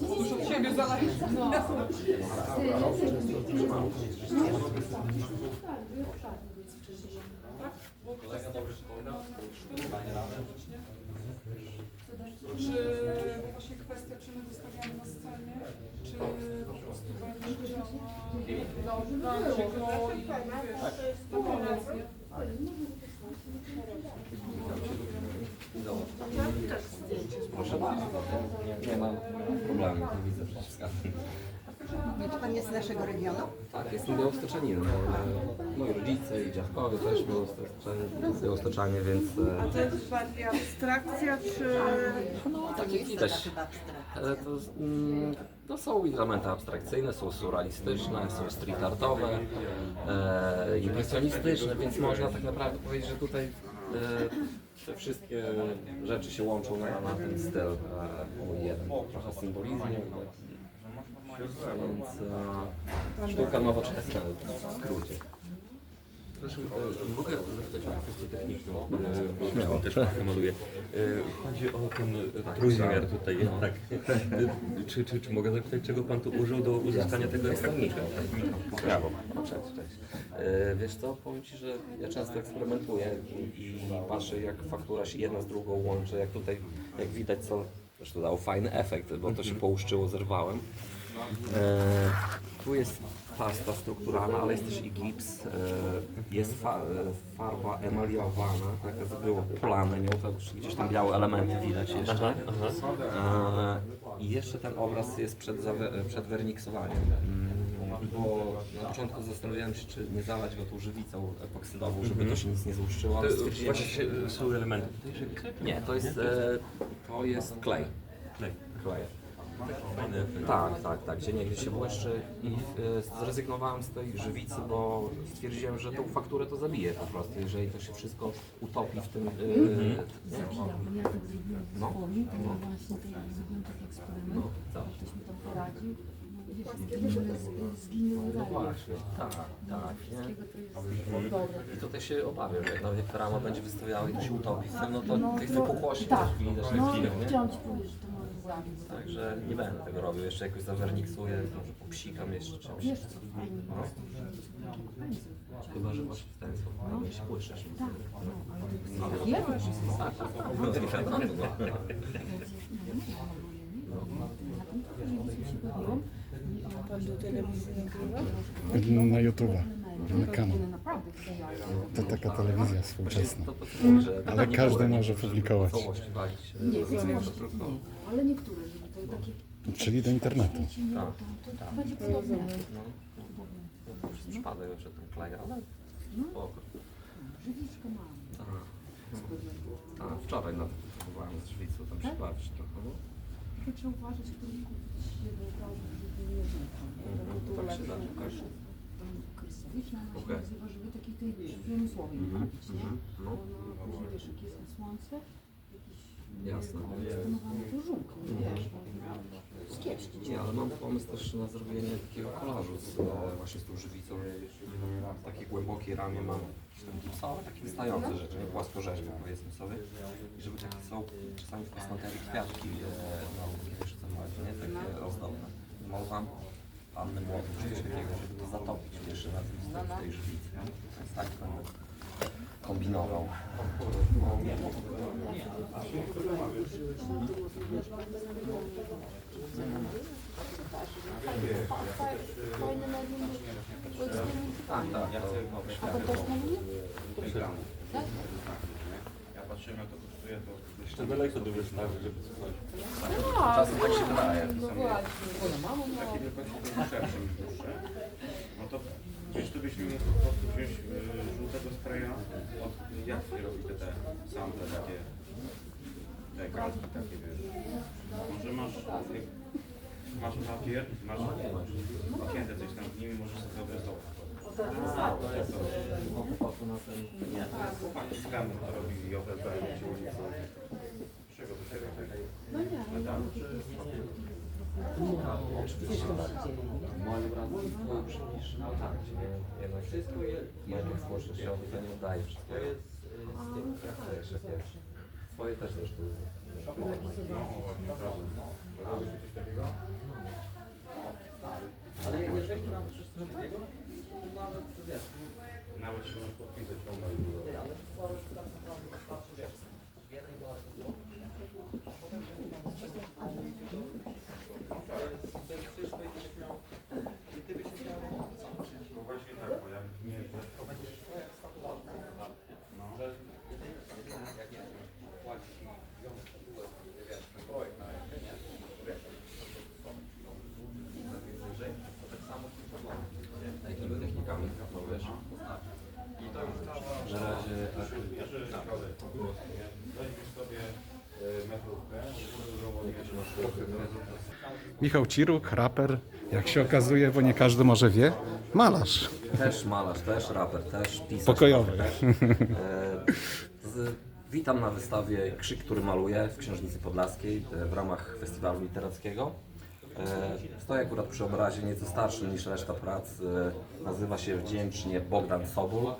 Już od siebie zależy. Czy właśnie kwestia, czy my wystawiamy na scenie, czy po prostu będzie działała dla go i wiesz, na Proszę bardzo. Nie, nie mam problemu, nie widzę przeciwwskazań. Czy pan jest z naszego regionu? Tak, jestem białostoczanin. Moi rodzice i dziadkowie też białostoczanie, białostoczanie więc A e, to jest bardziej abstrakcja, czy... no, tak jak widać. e, To, mm, no, są elementy abstrakcyjne, są surrealistyczne, są street artowe, e, impresjonistyczne, więc można tak naprawdę powiedzieć, że tutaj e, te wszystkie rzeczy się łączą na, na ten styl e, jeden, trochę symbolizmu. Więc e, sztuka nowoczesna w skrócie. Proszę, e, mogę zapytać o kwestię techniczną? E, Śmiało. Też trochę maluję. E, Chodzi o ten e, trójwymiar tutaj, tak. E, Czy, czy, czy mogę zapytać, czego Pan tu użył do uzyskania tego efektu? Brawo, cześć, cześć. E, Wiesz co, powiem Ci, że ja często eksperymentuję i, patrzę jak faktura się jedna z drugą łączy, jak tutaj, jak widać co, zresztą dał fajny efekt, bo to się połuszczyło, zerwałem. E, tu jest pasta strukturalna, ale jest też i gips, e, jest fa, e, farba emaliowana, taka z było plany nią, to gdzieś tam białe elementy widać jeszcze. E, I jeszcze ten obraz jest przed, przed werniksowaniem. Mm, Bo na początku zastanawiałem się, czy nie zalać go tą żywicą epoksydową, żeby to się nic nie złuszczyło. To właśnie się- są elementy Nie, to jest, e, to jest klej. klej. klej. Fajny efekt. Tak, tak, tak, gdzie niegdyś się błyszczy i e, zrezygnowałem z tej żywicy, bo stwierdziłem, że tą fakturę to zabije po prostu, jeżeli to się wszystko utopi w tym... E, nie, Ja tak zrobiłem w No. zespołu, to ja właśnie tak zrobiłem taki eksperyment, No, co? ktoś mi tam poradził, no wiesz, zginęły no ramy. właśnie, tak, tak, nie? Wszystkiego to jest dobre. I tutaj się obawiam, że jak nawet rama będzie wystawiała i to się utopi w tym, no to tych wypukłości tak, też widać no, na chwilę, nie? chciałam Ci powiedzieć, że to może. Także nie będę tego robił, jeszcze jakoś zawerniksuję, może popsikam jeszcze czymś. No. Chyba, że masz w ten sposób, tak, no, tak, tak, tak. Delikatnie, no. Nagrywa? Na YouTube'a, Naprawdę wspaniale. To taka telewizja współczesna. Ale nie każdy może publikować. się. Nie, nie, ale niektóre, żeby to takie Czyli do internetu. Tak. to, to będzie podobne. No, no, przypadek jeszcze ten klej, ale spoko. Mam. A, wczoraj na to próbowałem z żwicą tam się bawić trochę. no. Tylko trzeba uważać, który kupić żeby brał, żeby nie. Mhm, Tak się da, Krystaliczna ona się Okej. nazywa, żeby takiej tej przemysłowej nie nie? mhm, no. Bo ona później wiesz, jak jest na słońce, jakiś Jasne. eksponowane to żółk, nie wiesz, skiepścić. Nie, ale mam pomysł też na zrobienie takiego kolażu z, e, właśnie z tą żywicą. W takiej głębokiej ramie mam ten gipsowy, taki wystający rzeczy, nie płaskorzeźby powiedzmy sobie. I żeby takie są czasami w kosmeterii kwiatki, e, no wiesz co nie? Takie ozdobne. Malowałem coś takiego, żeby to zatopić jeszcze raz w tej-? Więc tak będę kombinował. Tak, tak, to A to też na mnie? Ja patrzyłem jak to Jeszcze daleko do wystawy, żeby coś. czasem tak się wydaje. No właśnie. takie wielkości to szersze niż dłuższe. No to wiesz, to byśmy mógł po prostu wziąć y, żółtego spraya od jak się robi te, te sample takie te kartki takie wiesz. Może masz jak masz papier, masz pakietę coś tam w nimi możesz sobie obrysować. Chłopaku na ten... Nie, Chłopaki z Kanu to robili OWP, ci ulicą. To się? No nie, Metalu. Oczywiście tak. Moim razem to przypisz na tarcie. Jednak wszystko jest. Jednak to nie udaje. Wszystko jest z tym jak jest. Swoje też zresztą. Ale jeżeli mam coś takiego, to Nawet się możesz podpisać. No właśnie tak, bo ja nie takimi technikami, no wiesz. Na razie tak. Weźmiesz sobie e, metrówkę, Michał Ciruk, raper, jak się okazuje, bo nie każdy może wie, malarz. Też malarz, też raper, też pisarz. Pokojowy. E, witam na wystawie Krzyk, który maluję w Księżnicy Podlaskiej e, w ramach festiwalu literackiego. E, stoję akurat przy obrazie nieco starszym niż reszta prac. E, nazywa się wdzięcznie Bogdan Sobul.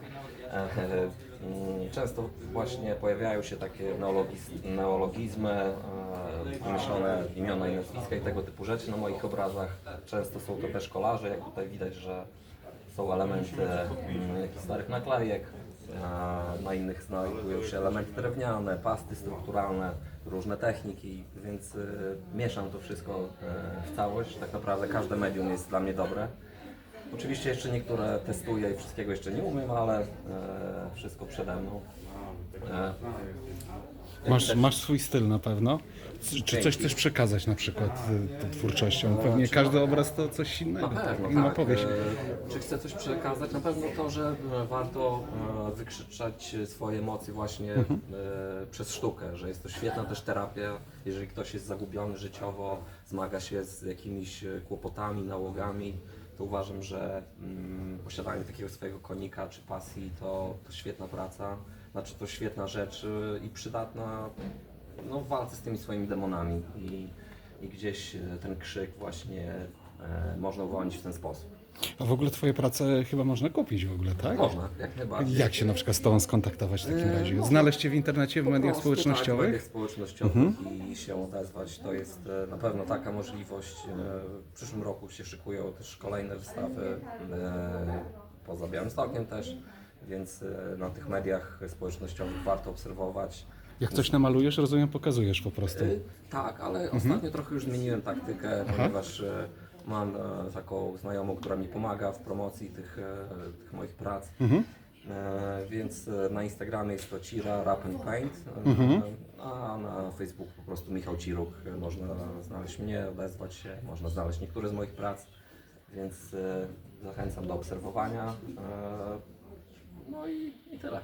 E, e, Często właśnie pojawiają się takie neologiz- neologizmy, e, wymyślone imiona i nazwiska i tego typu rzeczy na moich obrazach. Często są to też kolarze, jak tutaj widać, że są elementy mm, jakichś starych naklejek, na innych znajdują się elementy drewniane, pasty strukturalne, różne techniki, więc mieszam to wszystko w całość. Tak naprawdę każde medium jest dla mnie dobre. Oczywiście jeszcze niektóre testuję i wszystkiego jeszcze nie umiem, ale e, wszystko przede mną. E, Masz, masz swój styl na pewno. C- Czy coś chcesz przekazać na przykład y, tą twórczością? Pewnie każdy obraz to coś innego, Na pewno, inna tak. powieść. E, Czy chcę coś przekazać? Na pewno to, że e, warto e, wykrzyczać swoje emocje właśnie e, przez sztukę, że jest to świetna też terapia, jeżeli ktoś jest zagubiony życiowo, zmaga się z jakimiś e, kłopotami, nałogami, to uważam, że mm, posiadanie takiego swojego konika czy pasji to, to świetna praca, znaczy to świetna rzecz e, i przydatna no, w walce z tymi swoimi demonami i, i gdzieś e, ten krzyk właśnie e, można uwolnić w ten sposób. A w ogóle twoje prace chyba można kupić w ogóle, tak? Można, jak najbardziej. Jak się na przykład z tobą skontaktować w takim E, razie? Znaleźć cię w internecie, w Po mediach prostu, Tak, w mediach społecznościowych i się odezwać. To jest e, na pewno taka możliwość. E, W przyszłym roku się szykują też kolejne wystawy e, poza Białymstokiem też, więc e, na tych mediach społecznościowych warto obserwować. Jak coś namalujesz, rozumiem, pokazujesz po prostu. Tak, ale ostatnio trochę już zmieniłem taktykę, ponieważ e, mam e, taką znajomą, która mi pomaga w promocji tych, e, tych moich prac. Mhm. E, więc na Instagramie jest to Cira Rap and Paint, mhm. a na Facebooku po prostu Michał Ciruk. Można znaleźć mnie, odezwać się, można znaleźć niektóre z moich prac, więc zachęcam do obserwowania. No i, i tyle.